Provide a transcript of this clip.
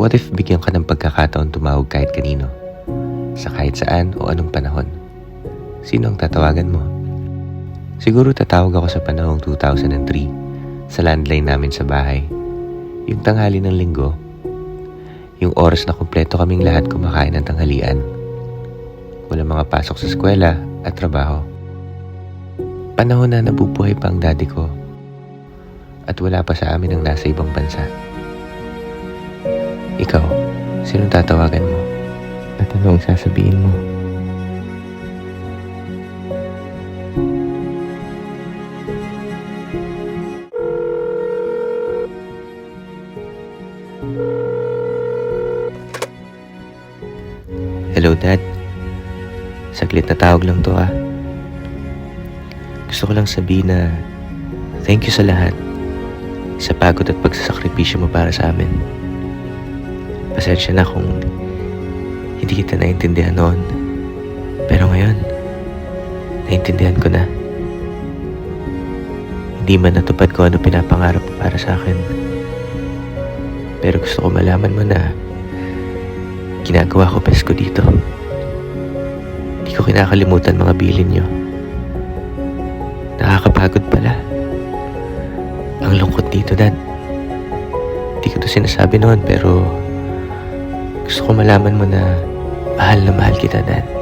What if bigyan ka ng pagkakataon tumawag kahit kanino? Sa kahit saan o anong panahon? Sino ang tatawagan mo? Siguro tatawag ako sa panahong 2003 sa landline namin sa bahay. Yung tanghali ng linggo, yung oras na kumpleto kaming lahat kumakain ng tanghalian. Walang mga pasok sa eskwela at trabaho. Panahon na nabubuhay pa ang daddy ko at wala pa sa amin ang nasa ibang bansa. Ikaw, sinong tatawagan mo? At ano ang sasabihin mo? Hello, Dad. Saglit na tawag lang to ah. Gusto ko lang sabihin na thank you sa lahat. Sa pagod at pagsasakripisyo mo para sa amin. Pasensya na kung hindi kita naintindihan noon. Pero ngayon, naintindihan ko na. Hindi man natupad ko ano pinapangarap mo para sa akin. Pero gusto ko malaman mo na ginagawa ko best ko dito. Hindi ko kinakalimutan mga bilin nyo. Nakakapagod pala. Ang lungkot dito, Dad. Hindi ko to sinasabi noon pero gusto ko malaman mo na mahal na mahal kita, Dad.